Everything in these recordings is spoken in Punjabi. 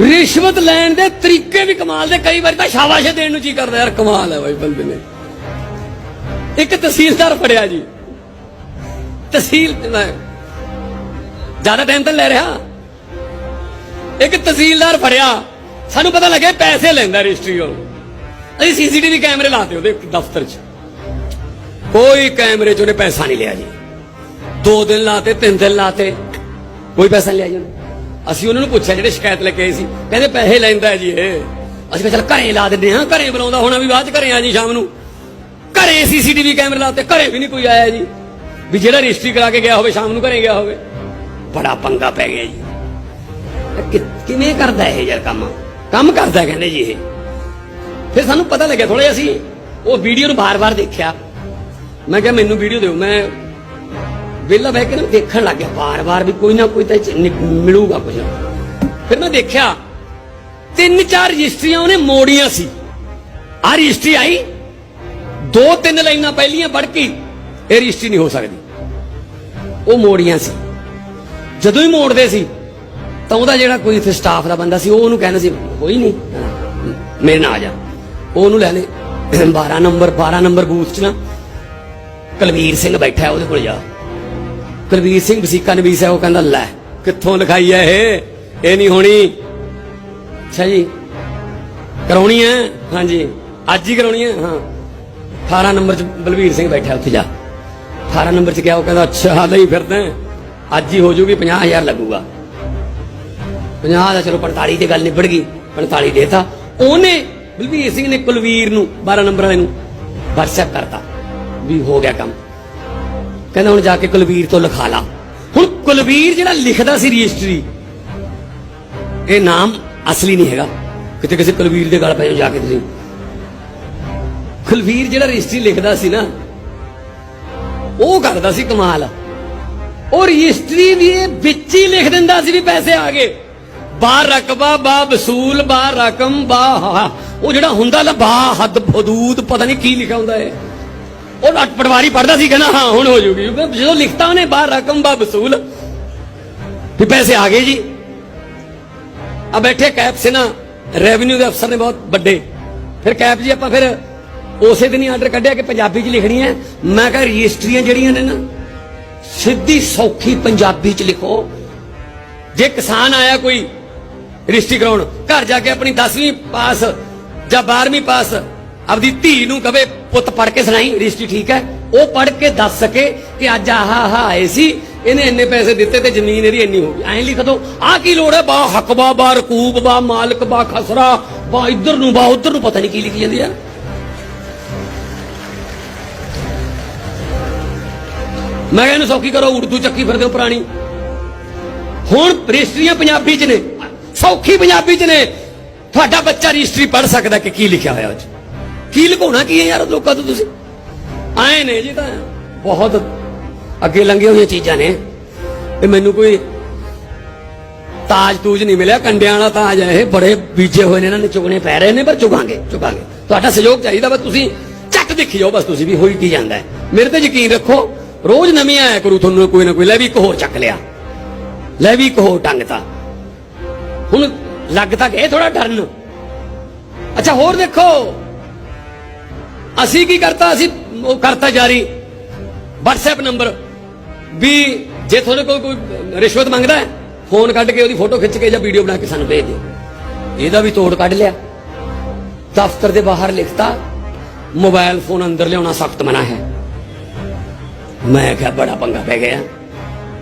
ਰਿਸ਼ਵਤ ਲੈਣ ਦੇ ਤਰੀਕੇ ਵੀ ਕਮਾਲ ਦੇ। ਕਈ ਵਾਰੀ ਤਾਂ ਸ਼ਾਬਾਸ਼ ਦੇਣ ਨੂੰ ਜੀ ਕਰਦਾ ਯਾਰ, ਕਮਾਲ ਹੈ ਬਾਈ ਬੰਦੇ ਨੇ। ਇੱਕ ਤਹਿਸੀਲਦਾਰ ਫੜਿਆ ਜੀ। ਤਹਿਸੀਲ ਜ਼ਿਆਦਾ ਟਾਈਮ ਤਾਂ ਲੈ ਰਿਹਾ। ਇੱਕ ਤਹਿਸੀਲਦਾਰ ਫੜਿਆ। ਸਾਨੂੰ ਪਤਾ ਲੱਗਿਆ ਪੈਸੇ ਲੈਂਦਾ ਰਜਿਸਟਰੀ ਉਹ। ਅਸੀਂ ਸੀਸੀਟੀਵੀ ਕੈਮਰੇ ਲਾਤੇ ਉਹਦੇ ਦਫ਼ਤਰ 'ਚ। ਕੋਈ ਕੈਮਰੇ 'ਚ ਉਹਨੇ ਪੈਸਾ ਨਹੀਂ ਲਿਆ ਜੀ। ਦੋ ਦਿਨ ਲਾਤੇ, ਤਿੰਨ ਦਿਨ ਲਾਤੇ। ਕੋਈ ਪੈਸਾ ਨਹੀਂ ਲਿਆ ਜੀ ਅਸੀਂ ਉਹਨਾਂ ਨੂੰ ਪੁੱਛਿਆ ਜਿਹੜੇ ਸ਼ਿਕਾਇਤ ਲੈ ਕੇ ਆਏ ਸੀ। ਕਹਿੰਦੇ ਪੈਸੇ ਲੈਂਦਾ ਹੈ ਜੀ ਇਹ। ਅਸੀਂ ਕਿਹਾ, ਚੱਲ ਘਰੇ ਲਾ ਦਿੰਦੇ ਹਾਂ, ਘਰੇ ਬੁਲਾਉਂਦਾ ਹੋਣਾ ਵੀ ਬਾਅਦ ਚ ਘਰੇ ਆ ਜੀ ਸ਼ਾਮ ਨੂੰ। ਘਰੇ ਸੀਸੀਟੀਵੀ ਕੈਮਰੇ ਲਾਤੇ, ਘਰੇ ਵੀ ਨਹੀਂ ਕੋਈ ਆਇਆ ਜੀ। ਵੀ ਜਿਹੜਾ ਰਜਿਸਟਰੀ ਕਰਾ ਕੇ ਗਿਆ ਹੋਵੇ, ਸ਼ਾਮ ਨੂੰ ਘਰੇ ਗਿਆ ਹੋਵੇ। ਬੜਾ ਪੰਗਾ ਪੈ ਗਿਆ ਜੀ। ਕਿਵੇਂ ਕਰਦਾ ਇਹ ਯਾਰ ਕੰਮ? ਕੰਮ ਕਰਦਾ ਕਹਿੰਦੇ ਜੀ ਇਹ। ਫਿਰ ਸਾਨੂੰ ਪਤਾ ਲੱਗਿਆ ਥੋੜਾ ਅਸੀਂ ਉਹ ਵੀਡੀਓ ਨੂੰ ਬਾਰ-ਬਾਰ ਦੇਖਿਆ। ਮੈਂ ਕਿਹਾ, ਮੈਨੂੰ ਵੀਡੀਓ ਦਿਓ, ਮੈਂ ਵਿਹਲਾ ਬਹਿ ਕੇ ਨਾ ਦੇਖਣ ਲੱਗ ਗਿਆ। ਵਾਰ ਵਾਰ ਵੀ ਕੋਈ ਨਾ ਕੋਈ ਤਾਂ ਮਿਲੂਗਾ ਕੁਝ ਫਿਰ ਮੈਂ ਦੇਖਿਆ, ਤਿੰਨ ਚਾਰ ਰਜਿਸਟਰੀਆਂ ਉਹਨੇ ਮੋੜੀਆਂ ਸੀ। ਆ ਰਜਿਸਟਰੀ ਆਈ, ਦੋ ਤਿੰਨ ਲਾਈਨਾਂ ਪਹਿਲੀਆਂ ਪੜ੍ਹ ਕੇ ਇਹ ਰਜਿਸਟਰੀ ਨਹੀਂ ਹੋ ਸਕਦੀ। ਉਹ ਮੋੜੀਆਂ ਸੀ। ਜਦੋਂ ਹੀ ਮੋੜਦੇ ਸੀ, ਤਾਂ ਉਹਦਾ ਜਿਹੜਾ ਕੋਈ ਇੱਥੇ ਸਟਾਫ ਦਾ ਬੰਦਾ ਸੀ, ਉਹ ਉਹਨੂੰ ਕਹਿੰਦਾ ਸੀ, ਕੋਈ ਨਹੀਂ ਮੇਰੇ ਨਾਲ ਆ ਜਾ। ਉਹ ਉਹਨੂੰ ਲੈ ਲੈ। 12 ਨੰਬਰ 12 ਨੰਬਰ ਬੂਥ 'ਚ ਨਾ ਕੁਲਵੀਰ ਸਿੰਘ ਬੈਠਾ ਉਹਦੇ ਕੋਲ ਜਾ। ਕੁਲਵੀਰ ਸਿੰਘ ਵਸੀਕਾ ਨਵੀਸ ਹੈ ਉਹ ਕਹਿੰਦਾ, ਲੈ, ਕਿੱਥੋਂ ਲਿਖਾਈ ਹੈ ਇਹ? ਇਹ ਨਹੀਂ ਹੋਣੀ। ਅੱਛਾ ਜੀ। ਕਰਾਉਣੀ ਹੈ ਹਾਂਜੀ। ਅੱਜ ਹੀ ਕਰਾਉਣੀ ਹੈ ਹਾਂ। 18 ਨੰਬਰ 'ਚ ਬਲਵੀਰ ਸਿੰਘ ਬੈਠਾ ਉੱਥੇ ਜਾ। 18 ਨੰਬਰ 'ਚ ਗਿਆ ਉਹ ਕਹਿੰਦਾ, ਅੱਛਾ ਲਈ ਫਿਰਦਾ ਅੱਜ ਹੀ ਹੋ ਜੂਗੀ 50000 ਲੱਗੂਗਾ। 50 ਦਾ ਚਲੋ 45 ਤੇ ਗੱਲ ਨਿਬੜ ਗਈ 45 ਦੇਤਾ। ਉਹਨੇ, ਬਲਵੀਰ ਸਿੰਘ ਨੇ ਕੁਲਵੀਰ ਨੂੰ 12 ਨੰਬਰ ਵਾਲੇ ਨੂੰ, WhatsApp ਕਰਤਾ, ਵੀ ਹੋ ਗਿਆ ਕੰਮ। ਕਹਿੰਦਾ ਹੁਣ ਜਾ ਕੇ ਕੁਲਵੀਰ ਤੋਂ ਲਿਖਾ ਲਾ। ਹੁਣ ਕੁਲਵੀਰ ਜਿਹੜਾ ਲਿਖਦਾ ਸੀ ਰਜਿਸਟਰੀ, ਇਹ ਨਾਮ ਅਸਲੀ ਨਹੀਂ ਹੈਗਾ। ਕਿਤੇ ਕਿਸੇ ਕੁਲਵੀਰ ਦੇ ਗਲ ਪੈ ਜਾਓ ਜਾ ਕੇ ਤੁਸੀਂ। ਕੁਲਵੀਰ ਜਿਹੜਾ ਰਜਿਸਟਰੀ ਲਿਖਦਾ ਸੀ ਨਾ, ਉਹ ਕਰਦਾ ਸੀ ਕਮਾਲ। ਉਹ ਰਜਿਸਟਰੀ ਵੀ ਇਹ ਵਿੱਚ ਹੀ ਲਿਖ ਦਿੰਦਾ ਸੀ ਵੀ ਪੈਸੇ ਆ ਗਏ। ਬਾ ਰਕਬਾ, ਬਾ ਵਸੂਲ, ਬਾ ਰਕਮ, ਬਾ ਉਹ ਜਿਹੜਾ ਹੁੰਦਾ ਲਾ ਬਾ ਹੱਦ ਹਦੂਦ ਪਤਾ ਨਹੀਂ ਕੀ ਲਿਖਿਆ ਹੁੰਦਾ ਹੈ ਉਹ ਪਟਵਾਰੀ ਪੜਦਾ ਸੀ, ਕਹਿੰਦਾ, ਹਾਂ, ਹੁਣ ਹੋ ਜੂਗੀ। ਜਦੋਂ ਲਿਖਤਾ ਉਹਨੇ ਬਾ ਰਕਮ ਬਾ ਵਸੂਲ, ਵੀ ਪੈਸੇ ਆ ਗਏ ਜੀ। ਆ ਬੈਠੇ ਕੈਪ ਸੇ ਨਾ ਰੈਵਨਿਊ ਦੇ ਅਫਸਰ ਨੇ ਬਹੁਤ ਵੱਡੇ। ਫਿਰ ਕੈਪ ਜੀ ਆਪਾਂ ਫਿਰ ਉਸੇ ਦਿਨ ਹੀ ਆਰਡਰ ਕੱਢਿਆ ਕਿ ਪੰਜਾਬੀ ਚ ਲਿਖਣੀ ਹੈ। ਮੈਂ ਕਿਹਾ, ਰਜਿਸਟਰੀਆਂ ਜਿਹੜੀਆਂ ਨੇ ਨਾ, ਸਿੱਧੀ ਸੌਖੀ ਪੰਜਾਬੀ ਚ ਲਿਖੋ। ਜੇ ਕਿਸਾਨ ਆਇਆ ਕੋਈ ਰਜਿਸਟਰੀ ਕਰਾਉਣ, ਘਰ ਜਾ ਕੇ ਆਪਣੀ 10ਵੀਂ ਪਾਸ ਜਾਂ 12ਵੀਂ ਪਾਸ ਆਪਦੀ ਧੀ ਨੂੰ ਕਵੇ ਪੁੱਤ ਪੜ ਕੇ ਸੁਣਾਈ ਰਜਿਸਟਰੀ ਠੀਕ ਹੈ। ਉਹ ਪੜ ਕੇ ਦੱਸ ਸਕੇ ਕਿ ਅੱਜ ਆਹ ਆਹ ਆਏ ਸੀ, ਇਹਨੇ ਇੰਨੇ ਪੈਸੇ ਦਿੱਤੇ ਤੇ ਜ਼ਮੀਨ ਇਹਦੀ ਇੰਨੀ ਹੋ ਗਈ। ਐਂ ਲਿਖ ਦੋ, ਆਹ ਕੀ ਲੋੜ ਹੈ? ਬਾ ਹਕਬਾ ਬਾ ਰਕੂਬ, ਬਾ ਮਾਲਕ, ਬਾ ਖਸਰਾ, ਬਾ ਇੱਧਰ ਨੂੰ, ਬਾ ਉੱਧਰ ਨੂੰ, ਪਤਾ ਨਹੀਂ ਕੀ ਲਿਖੀ ਜਾਂਦੀ ਆ। ਮੈਂ ਕਿਹਾ ਇਹਨੂੰ ਸੌਖੀ ਕਰੋ, ਉਰਦੂ ਚੱਕੀ ਫਿਰਦੇ ਹੋ ਪੁਰਾਣੀ। ਹੁਣ ਰਜਿਸਟਰੀਆਂ ਪੰਜਾਬੀ ਚ ਨੇ, ਸੌਖੀ ਪੰਜਾਬੀ ਚ ਨੇ। ਤੁਹਾਡਾ ਬੱਚਾ ਰਜਿਸਟਰੀ ਪੜ੍ਹ ਸਕਦਾ ਕਿ ਕੀ ਲਿਖਿਆ ਹੋਇਆ ਉਹ ਚ ਕੀ ਲੁਕਾਉਣਾ ਕੀ ਹੈ ਯਾਰ ਲੋਕਾਂ ਤੋਂ ਤੁਸੀਂ? ਆਏ ਨੇ ਜੀ ਤਾਂ ਬਹੁਤ ਅੱਗੇ ਲੰਘੀਆਂ ਹੋਈਆਂ ਚੀਜ਼ਾਂ ਨੇ। ਤੇ ਮੈਨੂੰ ਕੋਈ ਤਾਜ ਤੂਜ ਨਹੀਂ ਮਿਲਿਆ, ਕੰਡਿਆਂ ਵਾਲਾ ਤਾਜ ਹੈ ਇਹ, ਬੜੇ ਬੀਜੇ ਹੋਏ ਨੇ ਇਹਨਾਂ ਨੇ, ਚੁਗਣੇ ਪੈ ਰਹੇ ਨੇ, ਪਰ ਚੁਗਾਂਗੇ ਚੁਗਾਂਗੇ। ਤੁਹਾਡਾ ਸਹਿਯੋਗ ਚਾਹੀਦਾ, ਬਸ ਤੁਸੀਂ ਚੱਕ ਦੇਖੀ ਜਾਓ ਬਸ ਤੁਸੀਂ ਵੀ ਹੋਈ ਕੀ ਜਾਂਦਾ ਹੈ। ਮੇਰੇ ਤੇ ਯਕੀਨ ਰੱਖੋ, ਰੋਜ਼ ਨਵੀਂ ਆਇਆ ਕਰੂ ਤੁਹਾਨੂੰ ਕੋਈ ਨਾ ਕੋਈ, ਲੈ ਵੀ ਇੱਕ ਹੋਰ ਚੱਕ ਲਿਆ। ਲੈ ਵੀ ਇੱਕ ਹੋਰ ਟੰਗਤਾ ਹੁਣ ਲੱਗ ਤਾਂ ਗਏ ਥੋੜਾ ਡਰਨ। ਅੱਛਾ, ਹੋਰ ਦੇਖੋ। ਅਸੀਂ ਕੀ ਕਰਤਾ? ਅਸੀਂ ਉਹ ਕਰਤਾ ਜਾਰੀ। WhatsApp ਨੰਬਰ ਵੀ ਜੇ ਤੁਹਾਡੇ ਕੋਲ ਕੋਈ ਰਿਸ਼ਵਤ ਮੰਗਦਾ ਹੈ ਫੋਨ ਕੱਢ ਕੇ ਉਹਦੀ ਫੋਟੋ ਖਿੱਚ ਕੇ ਜਾਂ ਵੀਡੀਓ ਬਣਾ ਕੇ ਸਾਨੂੰ ਭੇਜ ਦਿਓ। ਇਹਦਾ ਵੀ ਤੋੜ ਕੱਢ ਲਿਆ। ਦਫ਼ਤਰ ਦੇ ਬਾਹਰ ਲਿਖਤਾ, ਮੋਬਾਈਲ ਫੋਨ ਅੰਦਰ ਲਿਆਉਣਾ ਸਖਤ ਮਨਾ ਹੈ। ਮੈਂ ਕਿਹਾ, ਬੜਾ ਪੰਗਾ ਪੈ ਗਿਆ।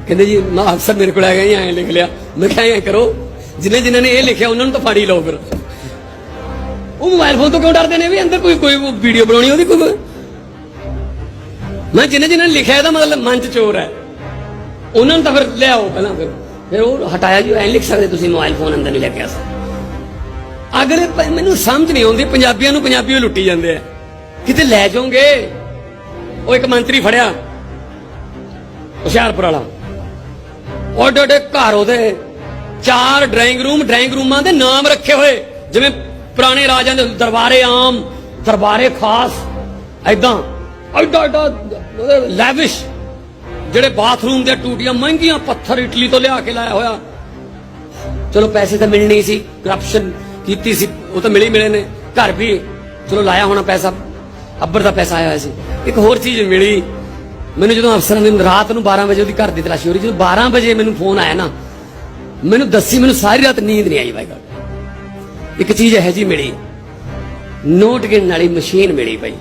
ਕਹਿੰਦੇ ਜੀ ਨਾ ਅਫਸਰ ਮੇਰੇ ਕੋਲ ਆ ਗਏ ਐਂ ਲਿਖ ਲਿਆ। ਮੈਂ ਕਿਹਾ, ਐਂ ਕਰੋ। ਜਿਨੇ ਜਿਨ੍ਹਾਂ ਨੇ ਇਹ ਲਿਖਿਆ, ਉਹਨਾਂ ਨੂੰ ਤਾਂ ਫਾੜੀ ਲਓ ਫਿਰ। ਉਹ ਮੋਬਾਈਲ ਫੋਨ ਤੋਂ ਕਿਉਂ ਡਰਦੇ ਨੇ ਵੀ ਅੰਦਰ ਕੋਈ ਕੋਈ ਵੀਡੀਓ ਬਣਾਉਣੀ ਉਹਦੀ ਕੋਈ? ਮੈਂ ਜਿਨ੍ਹਾਂ ਜਿਨ੍ਹਾਂ ਲਿਖਿਆ ਇਹਦਾ ਮਤਲਬ ਮਨ ਚ ਚੋਰ ਹੈ। ਉਹਨਾਂ ਨੂੰ ਤਾਂ ਫਿਰ ਲਿਆਓ ਪਹਿਲਾਂ ਫਿਰ। ਫਿਰ ਉਹ ਹਟਾਇਆ ਜੀ, ਐਂ ਲਿਖ ਸਕਦੇ ਤੁਸੀਂ ਮੋਬਾਈਲ ਫੋਨ ਅੰਦਰ ਨਹੀਂ ਲੈ ਕੇ ਆ ਅਗਲੇ ਮੈਨੂੰ ਸਮਝ ਨਹੀਂ ਆਉਂਦੀ, ਪੰਜਾਬੀਆਂ ਨੂੰ ਪੰਜਾਬੀ ਲੁੱਟੀ ਜਾਂਦੇ ਆ। ਕਿਤੇ ਲੈ ਜਾਓਗੇ? ਉਹ ਇੱਕ ਮੰਤਰੀ ਫੜਿਆ। ਹੁਸ਼ਿਆਰਪੁਰ ਵਾਲਾ। ਓਡੇ ਓਡੇ ਘਰ ਉਹਦੇ। ਚਾਰ ਡਰਾਇੰਗ ਰੂਮ ਡਰਾਇੰਗ ਰੂਮਾਂ ਦੇ ਨਾਮ ਰੱਖੇ ਹੋਏ। ਜਿਵੇਂ ਪੁਰਾਣੇ ਰਾਜਿਆਂ ਦੇ ਦਰਬਾਰੇ ਆਮ, ਦਰਬਾਰੇ ਖਾਸ ਐਦਾਂ ਐਡਾ ਐਡਾ ਲੈਵਿਸ਼ ਜਿਹੜੇ ਬਾਥਰੂਮ ਦੇ ਟੂਟੀਆਂ ਮਹਿੰਗੀਆਂ ਪੱਥਰ ਇਟਲੀ ਤੋਂ ਲਿਆ ਕੇ ਲਾਇਆ ਹੋਇਆ। ਚਲੋ ਪੈਸੇ ਤਾਂ ਮਿਲਣੇ ਸੀ ਕਰਪਸ਼ਨ ਕੀਤੀ ਸੀ, ਉਹ ਤਾਂ ਮਿਲੇ ਮਿਲੇ ਨੇ। ਘਰ ਵੀ, ਚਲੋ ਲਾਇਆ ਹੋਣਾ ਪੈਸਾ, ਅੱਬਰ ਦਾ ਪੈਸਾ ਆਇਆ ਹੋਇਆ ਸੀ। ਇੱਕ ਹੋਰ ਚੀਜ਼ ਮਿਲੀ, ਮੈਨੂੰ ਜਦੋਂ ਅਫਸਰਾਂ ਨੇ ਰਾਤ ਨੂੰ 12 ਵਜੇ ਉਹਦੀ ਘਰ ਦੀ ਤਲਾਸ਼ੀ ਹੋ ਰਹੀ, ਜਦੋਂ 12 ਵਜੇ ਮੈਨੂੰ ਫੋਨ ਆਇਆ ਨਾ, ਮੈਨੂੰ ਦੱਸੀ, ਮੈਨੂੰ ਸਾਰੀ ਰਾਤ ਨੀਂਦ ਨਹੀਂ ਆਈ ਬਾਈ ਗॉड ਇੱਕ ਚੀਜ਼ ਇਹ ਜੀ ਮਿਲੀ। ਨੋਟ ਗਿਣਨ ਵਾਲੀ ਮਸ਼ੀਨ ਮਿਲੀ ਭਾਈ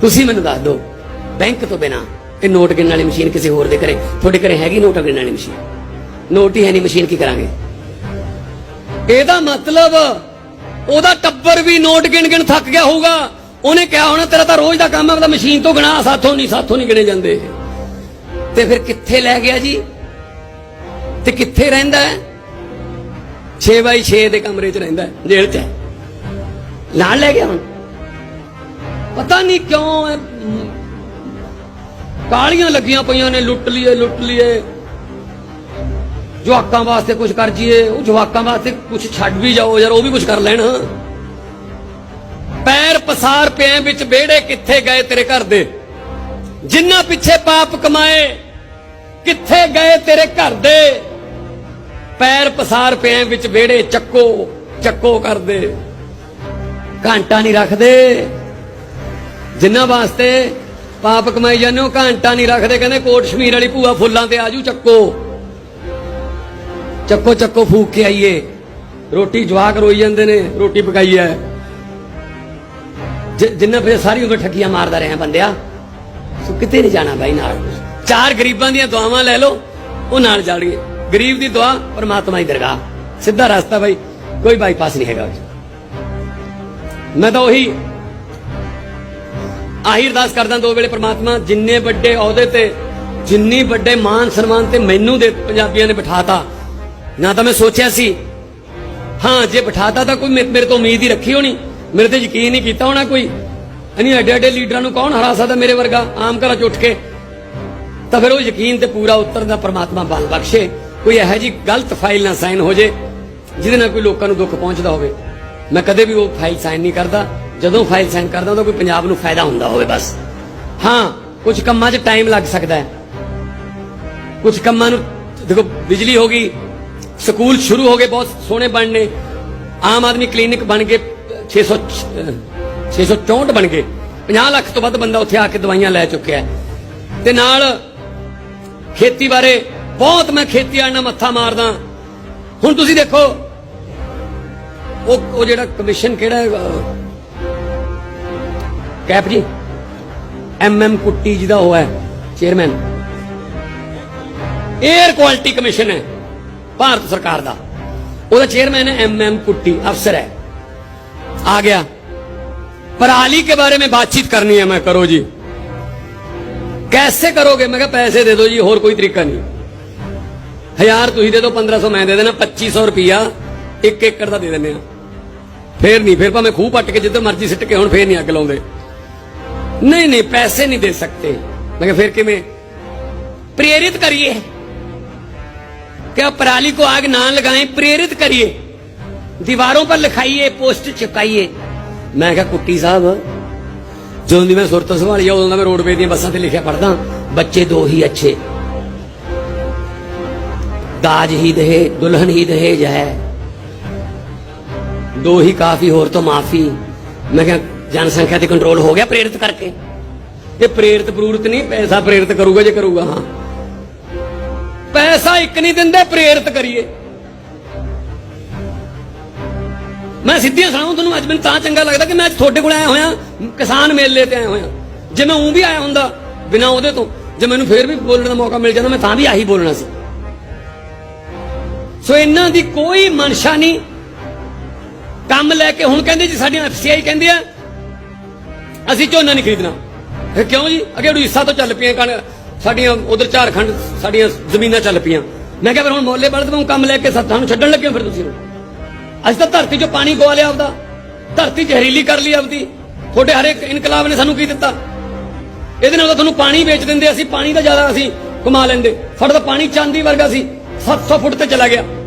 ਤੁਸੀਂ ਮੈਨੂੰ ਦੱਸ ਦਿਓ, ਬੈਂਕ ਤੋਂ ਬਿਨਾ ਇਹ ਨੋਟ ਗਿਣਨ ਵਾਲੀ ਮਸ਼ੀਨ ਕਿਸੇ ਹੋਰ ਦੇ ਘਰੇ, ਤੁਹਾਡੇ ਘਰੇ ਹੈਗੀ ਨੋਟ ਗਿਣਨ ਵਾਲੀ ਮਸ਼ੀਨ? ਨੋਟ ਹੀ ਹੈ ਨਹੀਂ, ਮਸ਼ੀਨ ਕੀ ਕਰਾਂਗੇ? ਇਹਦਾ ਮਤਲਬ ਉਹਦਾ ਟੱਬਰ ਵੀ ਨੋਟ ਗਿਣ ਗਿਣ ਥੱਕ ਗਿਆ ਹੋਊਗਾ। ਉਹਨੇ ਕਿਹਾ ਹੋਣਾ, ਤੇਰਾ ਤਾਂ ਰੋਜ਼ ਦਾ ਕੰਮ ਹੈ ਉਹਦਾ ਮਸ਼ੀਨ ਤੋਂ ਗਿਣਾ, ਸਾਥੋਂ ਨਹੀਂ ਸਾਥੋਂ ਨਹੀਂ ਗਿਣੇ ਜਾਂਦੇ। ਤੇ ਫਿਰ ਕਿੱਥੇ ਲੈ ਗਿਆ ਜੀ? ਤੇ ਕਿੱਥੇ ਰਹਿੰਦਾ ਹੈ? 6 ਬਾਈ 6 ਦੇ ਕਮਰੇ 'ਚ ਰਹਿੰਦਾ ਹੈ ਜੇਲ੍ਹ 'ਚ ਹੈ। ਨਾਲ ਲੈ ਗਿਆ ਹੁਣ। ਪਤਾ ਨਹੀਂ ਕਿਉਂ ਇਹ, ਕਾਲੀਆਂ ਲੱਗੀਆਂ ਪਈਆਂ ਨੇ ਲੁੱਟ ਲਈਏ ਲੁੱਟ ਲਈਏ। ਜਵਾਕਾਂ ਵਾਸਤੇ ਕੁਝ ਕਰ ਜੀਏ ਉਹ ਜਵਾਕਾਂ ਵਾਸਤੇ ਕੁਝ ਛੱਡ ਵੀ ਜਾਓ ਯਾਰ ਉਹ ਵੀ ਕੁਝ ਕਰ ਲੈਣ। ਪੈਰ ਪਸਾਰ ਪਿਆ ਵਿੱਚ ਵਿਹੜੇ ਕਿੱਥੇ ਗਏ ਤੇਰੇ ਘਰ ਦੇ? ਜਿੰਨਾ ਪਿੱਛੇ ਪਾਪ ਕਮਾਏ ਕਿੱਥੇ ਗਏ ਤੇਰੇ ਘਰ ਦੇ? ਪੈਰ ਪਸਾਰ ਪਿਆ ਵਿੱਚ ਵੇੜੇ ਚੱਕੋ ਚੱਕੋ ਕਰਦੇ। ਘੰਟਾ ਨਹੀਂ ਰੱਖਦੇ। ਜਿੰਨਾ ਵਾਸਤੇ ਪਾਪ ਕਮਾਈ ਜਾਂਦੇ ਹੋ, ਘੰਟਾ ਨਹੀਂ ਰੱਖਦੇ। ਕਹਿੰਦੇ ਕੋਟ ਸ਼ਮੀਰ ਵਾਲੀ ਭੂਆ ਫੁੱਲਾਂ ਤੇ ਆਜੂ, ਚੱਕੋ। ਚੱਕੋ ਚੱਕੋ, ਫੂਕ ਕੇ ਆਈਏ। ਰੋਟੀ ਜਵਾਕ ਰੋਈ ਜਾਂਦੇ ਨੇ, ਰੋਟੀ ਪਕਾਈ ਐ ਜਿੰਨਾ ਫਿਰ ਸਾਰੀ ਉਮਰ ਠੱਕੀਆਂ ਮਾਰਦਾ ਰਿਹਾ ਬੰਦਿਆ। ਸੋ ਕਿਤੇ ਨਹੀਂ ਜਾਣਾ ਬਾਈ ਨਾਲ। ਚਾਰ ਗਰੀਬਾਂ ਦੀਆਂ ਦੁਆਵਾਂ ਲੈ ਲਓ, ਉਹ ਨਾਲ ਜਾਣਗੇ ਗਰੀਬ ਦੀ ਦੁਆ, ਪਰਮਾਤਮਾ ਦੀ ਦਰਗਾਹ। ਸਿੱਧਾ ਰਸਤਾ ਬਾਈ, ਕੋਈ ਬਾਈਪਾਸ ਨਹੀਂ ਹੈਗਾ ਮੈਂ ਤਾਂ ਉਹੀ ਆਹੀ ਅਰਦਾਸ ਕਰਦਾ ਦੋ ਵੇਲੇ ਪ੍ਰਮਾਤਮਾ, ਜਿੰਨੇ ਵੱਡੇ ਅਹੁਦੇ ਤੇ, ਜਿੰਨੀ ਵੱਡੇ ਮਾਨ ਸਨਮਾਨ ਤੇ ਮੈਨੂੰ ਦੇ ਪੰਜਾਬੀਆਂ ਨੇ ਬਿਠਾਤਾ, ਨਾ ਤਾਂ ਮੈਂ ਸੋਚਿਆ ਸੀ, ਹਾਂ, ਜੇ ਬਿਠਾਤਾ ਤਾਂ ਕੋਈ ਮੇ- ਮੇਰੇ ਤੋਂ ਉਮੀਦ ਹੀ ਰੱਖੀ ਹੋਣੀ। ਮੇਰੇ ਤੇ ਯਕੀਨ ਨਹੀਂ ਕੀਤਾ ਹੋਣਾ ਕੋਈ। ਅਨੀ ਐਡੇ ਐਡੇ ਲੀਡਰਾਂ ਨੂੰ ਕੌਣ ਹਰਾ ਸਕਦਾ ਮੇਰੇ ਵਰਗਾ, ਆਮ ਘਰਾਂ ਚ ਉੱਠ ਕੇ? ਤਾਂ ਫਿਰ ਉਹ ਯਕੀਨ ਤੇ ਪੂਰਾ ਉਤਰਦਾ ਪ੍ਰਮਾਤਮਾ ਬਲ ਬਖਸ਼ੇ। ਕੋਈ ਇਹੋ ਜੀ ਗਲਤ ਫਾਈਲ ਨਾ ਸਾਈਨ ਹੋ ਜੇ, ਜਿਹਦੇ ਨਾਲ ਕੋਈ ਲੋਕਾਂ ਨੂੰ ਦੁੱਖ ਪਹੁੰਚਦਾ ਹੋਵੇ। ਮੈਂ ਕਦੇ ਵੀ ਉਹ ਫਾਈਲ ਸਾਈਨ ਨਹੀਂ ਕਰਦਾ। ਜਦੋਂ ਫਾਈਲ ਸਾਈਨ ਕਰਦਾ ਉਹਦਾ ਕੋਈ ਪੰਜਾਬ ਨੂੰ ਫਾਇਦਾ ਹੁੰਦਾ ਹੋਵੇ ਬਸ। ਹਾਂ, ਕੁਝ ਕੰਮਾਂ 'ਚ ਟਾਈਮ ਲੱਗ ਸਕਦਾ ਹੈ। ਕੁਝ ਕੰਮਾਂ ਨੂੰ, ਦੇਖੋ, ਬਿਜਲੀ ਹੋ ਗਈ, ਸਕੂਲ ਸ਼ੁਰੂ ਹੋ ਗਏ, ਬਹੁਤ ਸੋਹਣੇ ਬਣਨੇ ਆਮ ਆਦਮੀ ਕਲੀਨਿਕ ਬਣ ਗਏ 600 ਅਹ 664 ਬਣ ਗਏ। 50 ਲੱਖ ਤੋਂ ਵੱਧ ਬੰਦਾ ਉੱਥੇ ਆ ਕੇ ਦਵਾਈਆਂ ਲੈ ਚੁੱਕਿਆ ਤੇ ਨਾਲ ਖੇਤੀ ਬਾਰੇ ਬਹੁਤ ਮੈਂ ਖੇਤੀਆਂ ਨਾਲ ਮੱਥਾ ਮਾਰਦਾ। ਹੁਣ ਤੁਸੀਂ ਦੇਖੋ, ਉਹ ਉਹ ਜਿਹੜਾ ਕਮਿਸ਼ਨ ਕਿਹੜਾ ਕੈਪ ਜੀ, ਐਮ ਐਮ ਕੁੱਟੀ ਜੀ ਦਾ ਹੋਇਆ ਚੇਅਰਮੈਨ 에ਅਰ ਕੁਆਲਿਟੀ ਕਮਿਸ਼ਨ ਹੈ, ਭਾਰਤ ਸਰਕਾਰ ਦਾ। ਉਹਦਾ ਚੇਅਰਮੈਨ ਹੈ ਐਮ ਐਮ ਕੁੱਟੀ, ਅਫਸਰ ਹੈ। ਆ ਗਿਆ। ਪਰਾਲੀ ਕੇ ਬਾਰੇ ਮੈਂ ਬਾਤਚੀਤ ਕਰਨੀ ਹੈ, ਮੈਂ ਕਰੋ ਜੀ। ਕੈਸੇ ਕਰੋਗੇ? ਮੈਂ ਕਿਹਾ ਪੈਸੇ ਦੇ दो ਜੀ, ਹੋਰ ਕੋਈ ਤਰੀਕਾ ਨਹੀਂ। ਹਜ਼ਾਰ ਤੁਸੀਂ ਦੇ ਦਿਓ 1500 ਮੈਂ ਦੇ ਦੇਣਾ 2500 ਰੁਪਿਆ ਇੱਕ ਏਕੜ ਦਾ ਦੇ ਦਿੰਦੇ ਆ ਫੇਰ ਨਹੀਂ ਫੇਰ ਭਾਵੇਂ ਖੂਹ ਪੱਟ ਕੇ ਜਿੱਧਰ ਮਰਜ਼ੀ ਸਿੱਟ ਕੇ ਹੁਣ ਫੇਰ ਨਹੀਂ ਅੱਗ ਲਾਉਂਦੇ ਨਹੀਂ ਨਹੀਂ ਪੈਸੇ ਨਹੀਂ ਦੇ ਸਕਤੇ ਮੈਂ ਕਿਹਾ ਫੇਰ ਕਿਵੇਂ प्रेरित करिए क्या पराली को आग ना लगाएं प्रेरित करिए दीवारों पर लिखाइए पोस्ट चिपकाइए मैं क्या कुट्टी साहब ਜਦੋਂ ਦੀ ਮੈਂ ਸੁਰਤ ਸੰਭਾਲੀ ਆ ਉਦੋਂ ਦਾ ਮੈਂ ਰੋਡਵੇ ਦੀਆਂ ਬੱਸਾਂ ਤੇ ਲਿਖਿਆ ਪੜਦਾ ਬੱਚੇ ਦੋ ਹੀ ਅੱਛੇ ਦਾਜ ਹੀ ਦਹੇ, ਦੁਲਹਨ ਹੀ ਦਹੇਜ ਹੈ ਦੋ ਹੀ ਕਾਫੀ, ਹੋਰ ਤੋਂ ਮਾਫੀ। ਮੈਂ ਕਿਹਾ, ਜਨਸੰਖਿਆ ਤੇ ਕੰਟਰੋਲ ਹੋ ਗਿਆ ਪ੍ਰੇਰਿਤ ਕਰਕੇ। ਇਹ ਪ੍ਰੇਰਿਤ ਪ੍ਰੂਰਤ ਨਹੀਂ, ਪੈਸਾ ਪ੍ਰੇਰਿਤ ਕਰੂਗਾ, ਜੇ ਕਰੂਗਾ, ਹਾਂ। ਪੈਸਾ ਇੱਕ ਨਹੀਂ ਦਿੰਦੇ, ਪ੍ਰੇਰਿਤ ਕਰੀਏ। ਮੈਂ ਸਿੱਧੀਆਂ ਸੁਣਾਉਂ ਤੁਹਾਨੂੰ, ਅੱਜ ਮੈਨੂੰ ਤਾਂ ਚੰਗਾ ਲੱਗਦਾ ਕਿ ਮੈਂ ਅੱਜ ਤੁਹਾਡੇ ਕੋਲ ਆਇਆ ਹੋਇਆ, ਕਿਸਾਨ ਮੇਲੇ ਤੇ ਆਇਆ ਹੋਇਆ। ਜੇ ਮੈਂ ਉਂ ਵੀ ਆਇਆ ਹੁੰਦਾ, ਬਿਨਾ ਉਹਦੇ ਤੋਂ, ਜੇ ਮੈਨੂੰ ਫੇਰ ਵੀ ਬੋਲਣ ਦਾ ਮੌਕਾ ਮਿਲ ਜਾਂਦਾ, ਮੈਂ ਤਾਂ ਵੀ ਆਹੀ ਬੋਲਣਾ ਸੀ। ਸੋ ਇਹਨਾਂ ਦੀ ਕੋਈ ਮਨਸ਼ਾ ਨਹੀਂ। ਕੰਮ ਲੈ ਕੇ ਹੁਣ ਕਹਿੰਦੇ ਜੀ ਸਾਡੀਆਂ ਐਫਸੀਆਈ ਕਹਿੰਦੇ ਆ, ਅਸੀਂ ਝੋਨਾ ਨਹੀਂ ਖਰੀਦਣਾ। ਇਹ ਕਿਉਂ ਜੀ? ਅੱਗੇ ਉੜੀਸਾ ਤੋਂ ਚੱਲ ਪਈਆਂ ਕਣ ਸਾਡੀਆਂ ਉਧਰ ਝਾਰਖੰਡ, ਸਾਡੀਆਂ ਜ਼ਮੀਨਾਂ ਚੱਲ ਪਈਆਂ। ਮੈਂ ਕਿਹਾ ਫਿਰ ਹੁਣ ਮੋਲੇ ਬਲਦ ਨੂੰ ਕੰਮ ਲੈ ਕੇ ਸਾਨੂੰ ਛੱਡਣ ਲੱਗੇ ਹੋ ਫਿਰ ਤੁਸੀਂ? ਅੱਜ ਤਾਂ ਧਰਤੀ 'ਚੋਂ ਪਾਣੀ ਗਵਾ ਲਿਆ ਆਪਦਾ। ਧਰਤੀ ਜ਼ਹਿਰੀਲੀ ਕਰ ਲਈ ਆਪਦੀ। ਤੁਹਾਡੇ ਹਰੇਕ ਇਨਕਲਾਬ ਨੇ ਸਾਨੂੰ ਕੀ ਦਿੱਤਾ? ਇਹਦੇ ਨਾਲ ਤਾਂ ਤੁਹਾਨੂੰ ਪਾਣੀ ਵੇਚ ਦਿੰਦੇ ਅਸੀਂ, ਪਾਣੀ ਦਾ ਜ਼ਿਆਦਾ ਅਸੀਂ ਕਮਾ ਲੈਂਦੇ। ਸਾਡਾ ਤਾਂ ਪਾਣੀ ਚਾਂਦੀ ਵਰਗਾ ਸੀ। 700 ਫੁੱਟ ਤੇ ਚਲਾ ਗਿਆ।